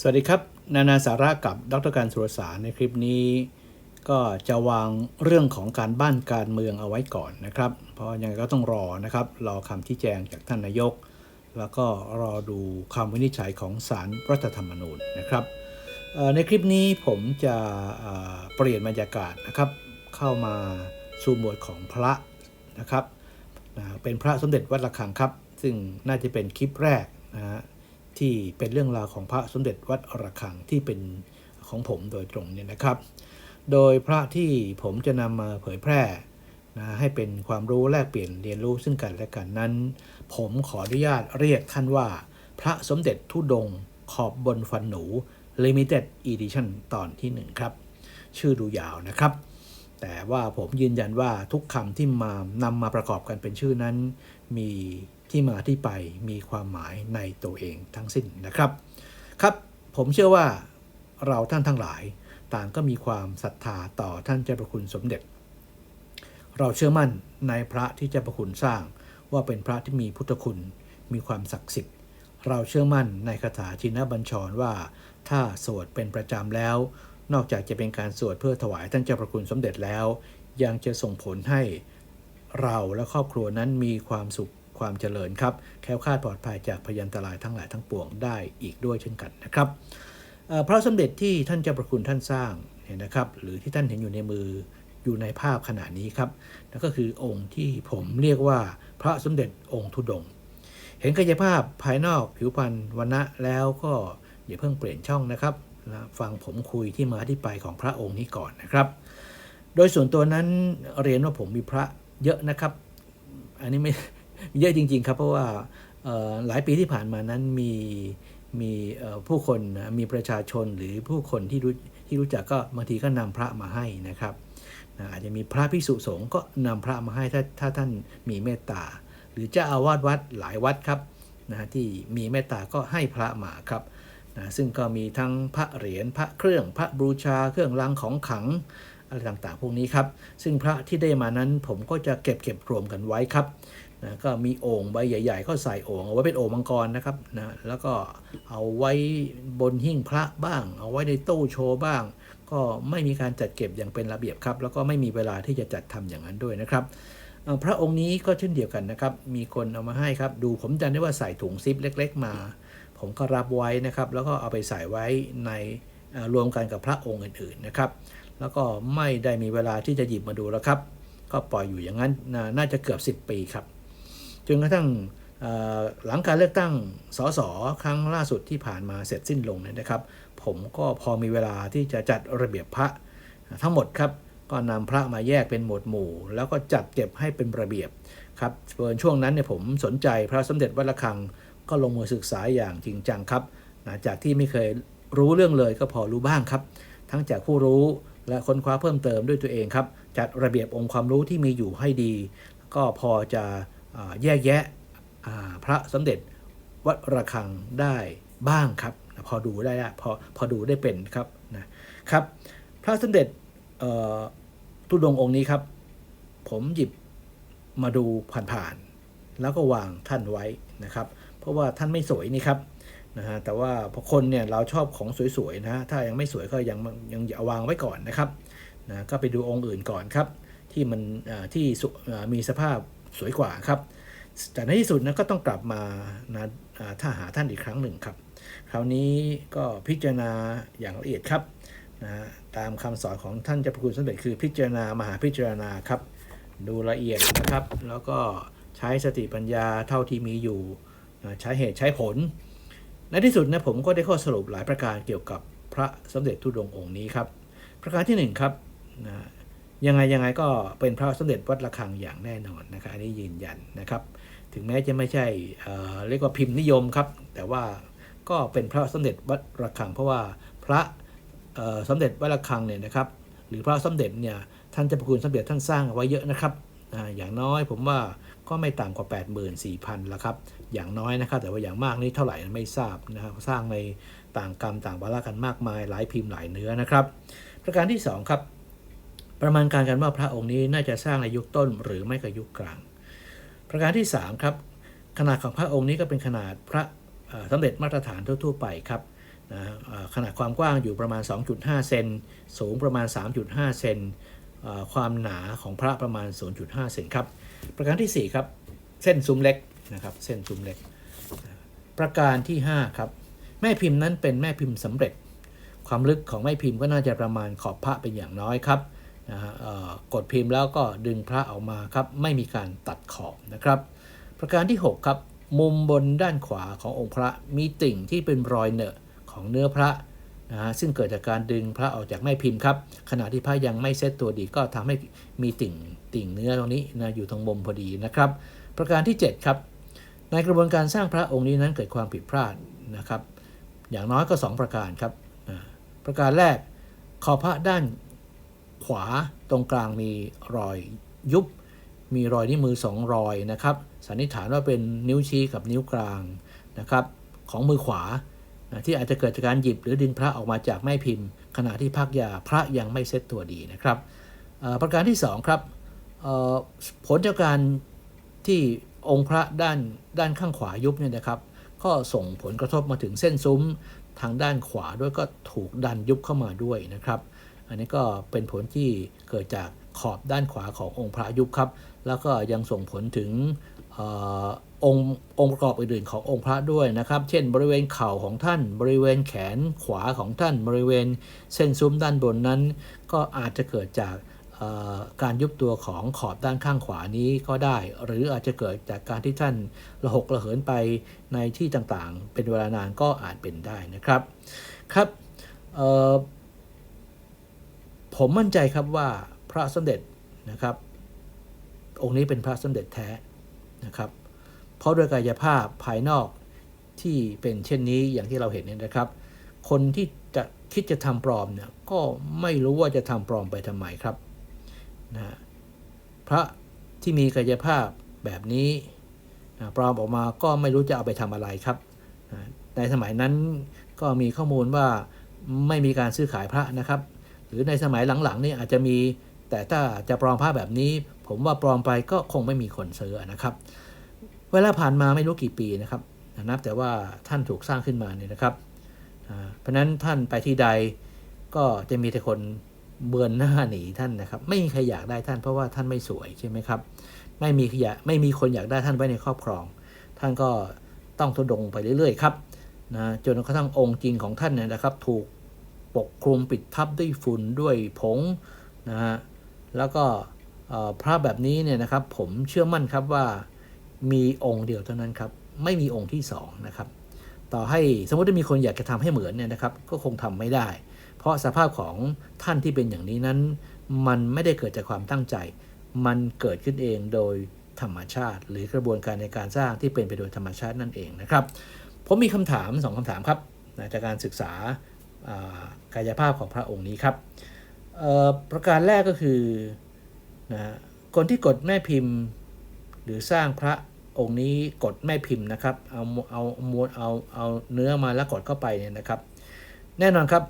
สวัสดีครับ นานาสาระกับดรการสุรสารในคลิปนี้ ก็จะวางเรื่องของการบ้านการเมืองเอาไว้ก่อนนะครับ เพราะยังไงก็ต้องรอนะครับ รอคำที่แจงจากท่านนายก แล้วก็รอดูคำวินิจฉัยของศาลรรัฐธรรมนูญนะครับ ในคลิปนี้ผมจะเปลี่ยนบรรยากาศนะครับ เข้ามาสู่หมวดของพระนะครับ เป็นพระสมเด็จวัดระฆังครับ ซึ่งน่าจะเป็นคลิปแรกนะฮะ ที่เป็นเรื่องราวของพระสมเด็จวัดระฆังที่เป็นของผมโดยตรงเนี่ยนะครับ โดยพระที่ผมจะนำมาเผยแพร่นะให้เป็นความรู้แลกเปลี่ยนเรียนรู้ซึ่งกันและกันนั้น ผมขออนุญาตเรียกท่านว่า พระสมเด็จทุดงขอบบนฟันหนู Limited Edition ตอนที่ 1 ครับ ชื่อดูยาวนะครับ แต่ว่าผมยืนยันว่าทุกคำที่มานำมาประกอบกันเป็นชื่อนั้น มี ที่มาที่ไปมีความหมายในตัวเองทั้งสิ้นนะครับ ครับผมเชื่อว่าเราท่านทั้งหลายต่างก็มีความศรัทธาต่อท่านเจ้าประคุณสมเด็จ เราเชื่อมั่นในพระที่เจ้าประคุณสร้าง ว่าเป็นพระที่มีพุทธคุณ มีความศักดิ์สิทธิ์ เราเชื่อมั่นในคาถาชินบัญชรว่า ถ้าสวดเป็นประจำแล้ว นอกจากจะเป็นการสวดเพื่อถวายท่านเจ้าประคุณสมเด็จแล้ว ยังจะส่งผลให้เราและครอบครัวนั้นมีความสุข ความเจริญครับ แคล้วคลาดปลอดภัยจากพยันตรายทั้งหลายทั้งปวงได้อีกด้วยเช่นกันนะครับพระสมเด็จที่ท่านเจ้าประคุณท่านสร้างเนี่ยนะครับ หรือที่ท่านเห็นอยู่ในมืออยู่ในภาพขณะนี้ครับนั่นก็คือองค์ที่ผมเรียกว่าพระสมเด็จองค์ธุดง เห็นกายภาพภายนอกผิวพรรณวันนะแล้วก็อย่าเพิ่งเปลี่ยนช่องนะครับฟังผมคุยที่มาที่ไปของพระองค์นี้ก่อนนะครับ โดยส่วนตัวนั้นเรียนว่าผมมีพระเยอะนะครับ อันนี้ไม่ เยอะจริง ๆ ครับ เพราะว่าหลายปีที่ผ่านมานั้นมีมีผู้คนมีประชาชนหรือผู้คนที่รู้ที่รู้จักก็บางทีก็นำพระมาให้นะครับอาจจะมีพระภิกษุสงฆ์ก็นำพระมาให้ถ้าถ้าท่านมีเมตตา หรือเจ้าอาวาสวัดหลายวัดครับนะที่มีเมตตาก็ให้พระมาครับนะซึ่งก็มีทั้งพระเหรียญพระเครื่องพระบูชาเครื่องรางของขังอะไรต่างๆ พวกนี้ครับ ซึ่งพระที่ได้มานั้นผมก็จะเก็บเก็บรวมกันไว้ครับ นะก็มีโอ่งใบใหญ่ ๆ ก็ใส่โอ่งเอาไว้เป็นโอ่งมังกรนะครับนะแล้วก็เอาไว้บนหิ้งพระบ้าง เอาไว้ในตู้โชว์บ้าง ก็ไม่มีการจัดเก็บอย่างเป็นระเบียบครับ แล้วก็ไม่มีเวลาที่จะจัดทำอย่างนั้นด้วยนะครับพระองค์นี้ก็เช่นเดียวกันนะครับ มีคนเอามาให้ครับ ดูผมจำได้ว่าใส่ถุงซิปเล็ก ๆ มา ผมก็รับไว้นะครับ แล้วก็เอาไปใส่ไว้ในรวมกันกับพระองค์อื่นๆนะครับ แล้วก็ไม่ได้มีเวลาที่จะหยิบมาดูแล้วครับ ก็ปล่อยอยู่อย่างนั้นน่าน่าจะเกือบ 10 ปีครับ จนกระทั่งหลังการเลือกตั้งสสครั้งล่าสุดที่ผ่านมาเสร็จสิ้นลงเนี่ยนะครับ ผมก็พอมีเวลาที่จะจัดระเบียบพระทั้งหมดครับ ก็นำพระมาแยกเป็นหมวดหมู่ แล้วก็จัดเก็บให้เป็นระเบียบครับเปิดช่วงนั้นเนี่ยผมสนใจพระสมเด็จวัดระฆัง ก็ลงมือศึกษาอย่างจริงจังครับจากที่ไม่เคยรู้เรื่องเลยก็พอรู้บ้างครับ ทั้งจากผู้รู้และค้นคว้าเพิ่มเติมด้วยตัวเองครับ จัดระเบียบองค์ความรู้ที่มีอยู่ให้ดี ก็พอจะ แยกแยะพระสมเด็จวัดระฆังได้บ้างครับพอดูได้ละพอพอดูได้เป็นครับนะครับ พระสมเด็จเอ่อทุดงองค์นี้ครับ ผมหยิบมาดูผ่านๆแล้วก็วางท่านไว้นะครับ เพราะว่าท่านไม่สวยนี่ครับนะฮะแต่ว่าพอคนเนี่ยเราชอบของสวยๆนะถ้ายังไม่สวยก็ยังยังอย่าวางไว้ก่อนนะครับนะก็ไปดูองค์อื่นก่อนครับ ที่มันที่มีสภาพ สวยกว่าครับแต่ในที่สุดนะก็ต้องกลับมานะถ้าหาท่านอีกครั้งหนึ่งครับ คราวนี้ก็พิจารณาอย่างละเอียดครับนะตามคำสอนของท่านเจ้าพระคุณสมเด็จคือพิจารณามหาพิจารณาครับ ดูละเอียดนะครับ แล้วก็ใช้สติปัญญาเท่าที่มีอยู่นะใช้เหตุใช้ผล ในที่สุดนะผมก็ได้ข้อสรุปหลายประการเกี่ยวกับพระสมเด็จทุดงองค์นี้ครับ ประการที่หนึ่งครับนะ ยังไงยังไงก็เป็นพระสมเด็จวัดระฆังอย่างแน่นอนนะครับอันนี้ยืนยันนะครับ ถึงแม้จะไม่ใช่เเรียกว่าพิมพ์นิยมครับ แต่ว่าก็เป็นพระสมเด็จวัดระฆัง เพราะว่าพระสมเด็จวัดระฆังเนี่ยนะครับ หรือพระสมเด็จเนี่ยท่านเจ้าพระคุณสมเด็จท่านสร้างไว้เยอะนะครับออย่างน้อยผมว่าก็ไม่ต่ำกว่า 84,000ละครับ อย่างน้อยนะครับ แต่ว่าอย่างมากนี่เท่าไหร่ไม่ทราบนะครับ สร้างในต่างกรรมต่างวาระกันมากมายหลายพิมพ์หลายเนื้อนะครับ ประการที่สองครับ ประมาณการกันว่าพระองค์นี้น่าจะสร้างในยุคต้นหรือไม่ก็ยุคกลาง ประการที่สามครับขนาดของพระองค์นี้ก็เป็นขนาดพระเอ่อสมเด็จมาตรฐานทั่ว ๆ ไปครับนะขนาดความกว้างอยู่ประมาณ 2.5 เซนสูงประมาณ 3.5 เซนเอ่อความหนาของพระประมาณ 0.5 เซนครับ ประการทีสี่ 4 ครับ เส้นซุ้มเล็กนะครับ เส้นซุ้มเล็ก ประการที่ 5 ครับ แม่พิมพ์นั้นเป็นแม่พิมพ์สำเร็จ ความลึกของแม่พิมพ์ก็น่าจะประมาณขอบพระเป็นอย่างน้อยครับ นะฮะกดพิมพ์แล้วก็ดึงพระออกมาครับ ไม่มีการตัดขอบนะครับ ประการที่ 6 ครับ มุมบนด้านขวาขององค์พระมีติ่งที่เป็นรอยเนอะของเนื้อพระนะฮะซึ่งเกิดจากการดึงพระออกจากแม่พิมพ์ครับ ขณะที่พระยังไม่เซตตัวดีก็ทำให้มีติ่งติ่งเนื้อตรงนี้นะอยู่ตรงมุมพอดีนะครับ ประการที่ 7 ครับ ในกระบวนการสร้างพระองค์นี้นั้นเกิดความผิดพลาดนะครับ อย่างน้อยก็ 2 ประการครับ ประการแรกขอบพระด้าน ขวา ตรงกลางมีรอยยุบ มีรอยนิ้วมือ 2 รอยนะครับ สันนิษฐานว่าเป็นนิ้วชี้กับนิ้วกลางนะครับของมือขวาที่อาจจะเกิดจากการหยิบหรือดึงพระออกมาจากแม่พิมพ์ ขณะที่พักยาพระยังไม่เซ็ตตัวดีนะครับประการที่ 2 ครับผลจากการที่องค์พระด้านด้านข้างขวายุบเนี่ยนะครับ ก็ส่งผลกระทบมาถึงเส้นซุ้มทางด้านขวาด้วยก็ถูกดันยุบเข้ามาด้วยนะครับ อันนี้ก็เป็นผลที่เกิดจากขอบด้านขวาขององค์พระยุบครับ แล้วก็ยังส่งผลถึงอองค์องค์ประกอบอื่นๆขององค์พระด้วยนะครับ เช่น บริเวณเข่าของท่าน บริเวณแขนขวาของท่าน บริเวณเส้นซุ้มด้านบนนั้น ก็อาจจะเกิดจากการยุบตัวของขอบด้านข้างขวานี้ก็ได้ หรืออาจจะเกิดจากการที่ท่านระหกระเหินไปในที่ต่างๆ เป็นเวลานานก็อาจเป็นได้นะครับ ครับ ผมมั่นใจครับว่าพระสมเด็จนะครับ องค์นี้เป็นพระสมเด็จแท้นะครับ เพราะโดยกายภาพภายนอกที่เป็นเช่นนี้อย่างที่เราเห็นเนี่ยนะครับ คนที่จะคิดจะทำปลอมเนี่ยก็ไม่รู้ว่าจะทำปลอมไปทำไมครับนะฮะพระที่มีกายภาพแบบนี้นะปลอมออกมาก็ไม่รู้จะเอาไปทำอะไรครับนะในสมัยนั้นก็มีข้อมูลว่าไม่มีการซื้อขายพระนะครับ หรือในสมัยหลังๆนี่อาจจะมี แต่ถ้าจะปลอมผ้าแบบนี้ ผมว่าปลอมไปก็คงไม่มีคนซื้อนะครับ เวลาผ่านมาไม่รู้กี่ปีนะครับนับแต่ว่าท่านถูกสร้างขึ้นมาเนี่ยนะครับ เพราะฉะนั้นท่านไปที่ใดก็จะมีแต่คนเบือนหน้าหนีท่านนะครับ ไม่มีใครอยากได้ท่านเพราะว่าท่านไม่สวยใช่ไหมครับ ไม่มีขยะไม่มีคนอยากได้ท่านไว้ในครอบครอง ท่านก็ต้องทุดงไปเรื่อยๆครับนะจนกระทั่งองค์จริงของท่านเนี่ยนะครับ ถูก ปกคลุมปิดทับด้วยฝุ่นด้วยผงนะฮะแล้วก็พระแบบนี้เนี่ยนะครับผมเชื่อมั่นครับว่ามีองค์เดียวเท่านั้นครับไม่มีองค์ที่สองนะครับต่อให้สมมติว่ามีคนอยากจะทำให้เหมือนเนี่ยนะครับก็คงทำไม่ได้ เพราะสภาพของท่านที่เป็นอย่างนี้นั้น มันไม่ได้เกิดจากความตั้งใจ มันเกิดขึ้นเองโดยธรรมชาติ หรือกระบวนการในการสร้างที่เป็นไปโดยธรรมชาตินั่นเองนะครับ ผมมีคำถามสองคำถามครับนะจากการศึกษา กายภาพของพระองค์นี้ครับประการแรกก็คือนะคนที่กดแม่พิมพ์ หรือสร้างพระองค์นี้กดแม่พิมพ์นะครับเอาเอามวลเอาเอาเนื้อมาแล้วกดเข้าไปเนี่ยนะครับ แน่นอนครับ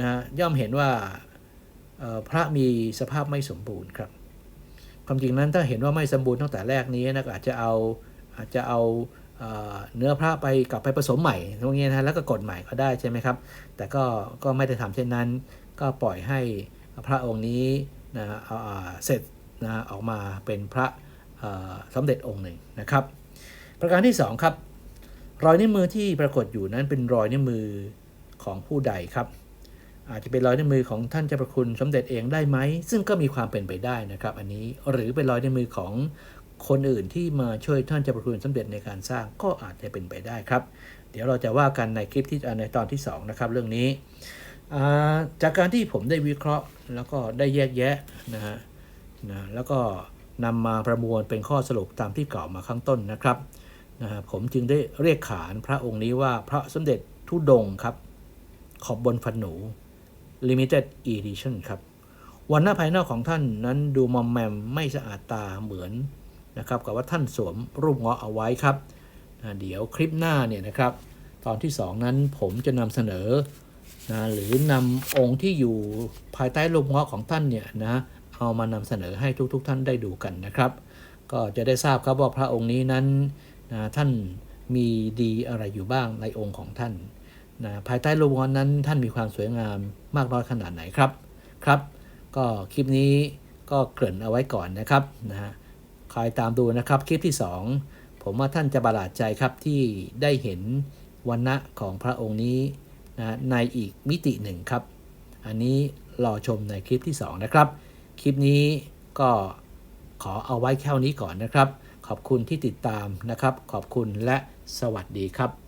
นะย่อมเห็นว่าพระมีสภาพไม่สมบูรณ์ครับความจริงนั้นถ้าเห็นว่าไม่สมบูรณ์ตั้งแต่แรกนี้นะก็อาจจะเอาอาจจะเอา เนื้อพระไปกลับไปผสมใหม่ตรงนี้นะแล้วก็กดใหม่ก็ได้ใช่ไหมครับ แต่ก็ก็ไม่ได้ทำเช่นนั้น ก็ปล่อยให้พระองค์นี้นะเอาเสร็จนะออกมาเป็นพระสมเด็จองค์หนึ่งนะครับ ประการที่สองครับ รอยนิ้วมือที่ปรากฏอยู่นั้นเป็นรอยนิ้วมือของผู้ใดครับ อาจจะเป็นรอยนิ้วมือของท่านเจ้าประคุณสมเด็จเองได้ไหมซึ่งก็มีความเป็นไปได้นะครับ อันนี้หรือเป็นรอยนิ้วมือของ คนอื่นที่มาช่วยท่านเจ้าประคุณสมเด็จในการสร้างก็อาจจะเป็นไปได้ครับ เดี๋ยวเราจะว่ากันในคลิปที่ในตอนที่สองนะครับเรื่องนี้ จากการที่ผมได้วิเคราะห์แล้วก็ได้แยกแยะนะฮะนะแล้วก็นำมาประมวลเป็นข้อสรุปตามที่กล่าวมาข้างต้นนะครับนะผมจึงได้เรียกขานพระองค์นี้ว่าพระสมเด็จทุดงครับ ขอบบนฟันหนู Limited Edition ครับ วันหน้าภายนอกของท่านนั้นดูมอมแมมไม่สะอาดตาเหมือน นะครับกับว่าท่านสวมรูปเงาะเอาไว้ครับเดี๋ยวคลิปหน้าเนี่ยนะครับ ตอนที่ 2 นั้นผมจะนำเสนอนะหรือนำองค์ที่อยู่ภายใต้รูปเงาะของท่านเนี่ยนะเอามานำเสนอให้ทุกๆทท่านได้ดูกันนะครับ ก็จะได้ทราบครับว่าพระองค์นี้นั้นนะท่านมีดีอะไรอยู่บ้างในองค์ของท่านนะภายใต้รูปวอนนั้นท่านมีความสวยงามมากน้อยขนาดไหนครับครับ ก็คลิปนี้ก็เกริ่นเอาไว้ก่อนนะครับนะฮะ คอยตามดูนะครับคลิปที่ 2 ผมว่าท่านจะประหลาดใจครับที่ได้เห็นวันณะของพระองค์นี้นะในอีกมิติหนึ่งครับ อันนี้รอชมในคลิปที่ 2 นะครับ คลิปนี้ก็ขอเอาไว้แค่นี้ก่อนนะครับ ขอบคุณที่ติดตามนะครับ ขอบคุณและสวัสดีครับ